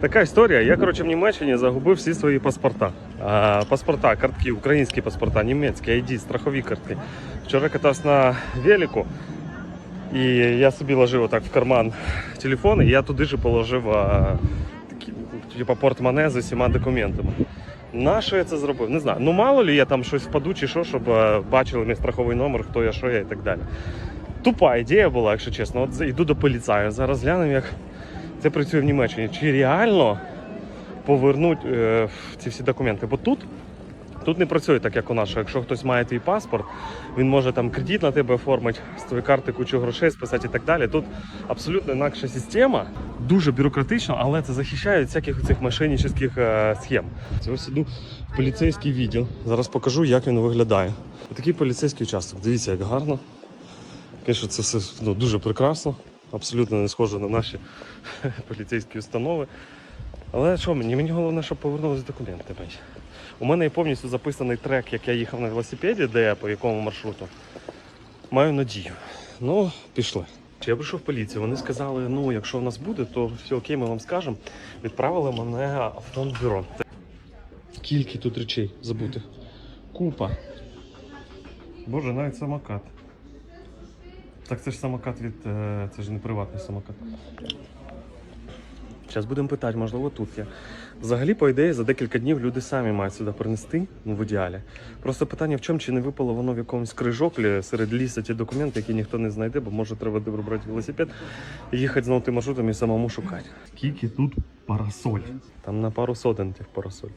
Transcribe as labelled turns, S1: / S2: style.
S1: Така історія. Я, коротше, в Німеччині загубив всі свої паспорта. А, паспорта, картки, українські паспорта, німецькі, ID, страхові картки. Вчора катався на велику, і я собі ложив отак в карман телефон, і я туди ж положив а, такі, типу, портмоне з усіма документами. На що я це зробив? Не знаю. Ну мало ли я там щось впаду чи що, щоб е, бачили мій страховий номер, хто я, що я і так далі. Тупа ідея була, якщо чесно. От йду до поліцаю. Зараз глянемо, як це працює в Німеччині. Чи реально повернуть е, ці всі документи? Бо тут, тут не працює так, як у нас. що Якщо хтось має твій паспорт, він може там кредит на тебе оформити, з твоєї карти кучу грошей списати і так далі. Тут абсолютно інакша система, дуже бюрократично, але це захищає від всяких цих мошеннических е, схем. Це ось іду в поліцейський відділ. Зараз покажу, як він виглядає. Такий поліцейський участок. Дивіться, як гарно. Звісно, це все ну, дуже прекрасно, абсолютно не схоже на наші поліцейські установи. Але що мені? Мені головне, щоб повернулись документи. У мене є повністю записаний трек, як я їхав на велосипеді, де я по якому маршруту. Маю надію. Ну, пішли. Я прийшов в поліцію. Вони сказали, ну, якщо в нас буде, то все окей, ми вам скажемо. Відправили мене в автомобюро. Скільки тут речей забути? Купа. Боже, навіть самокат. Так це ж самокат від. е, Це ж не приватний самокат. Зараз будемо питати, можливо, тут є. Взагалі, по ідеї, за декілька днів люди самі мають сюди принести, ну в ідеалі. Просто питання в чому, чи не випало воно в якомусь крижоклі серед лісу ті документи, які ніхто не знайде, бо може треба вибрати велосипед, і їхати знову тим маршрутом і самому шукати. Скільки тут парасоль? Там на пару сотень тих парасоль.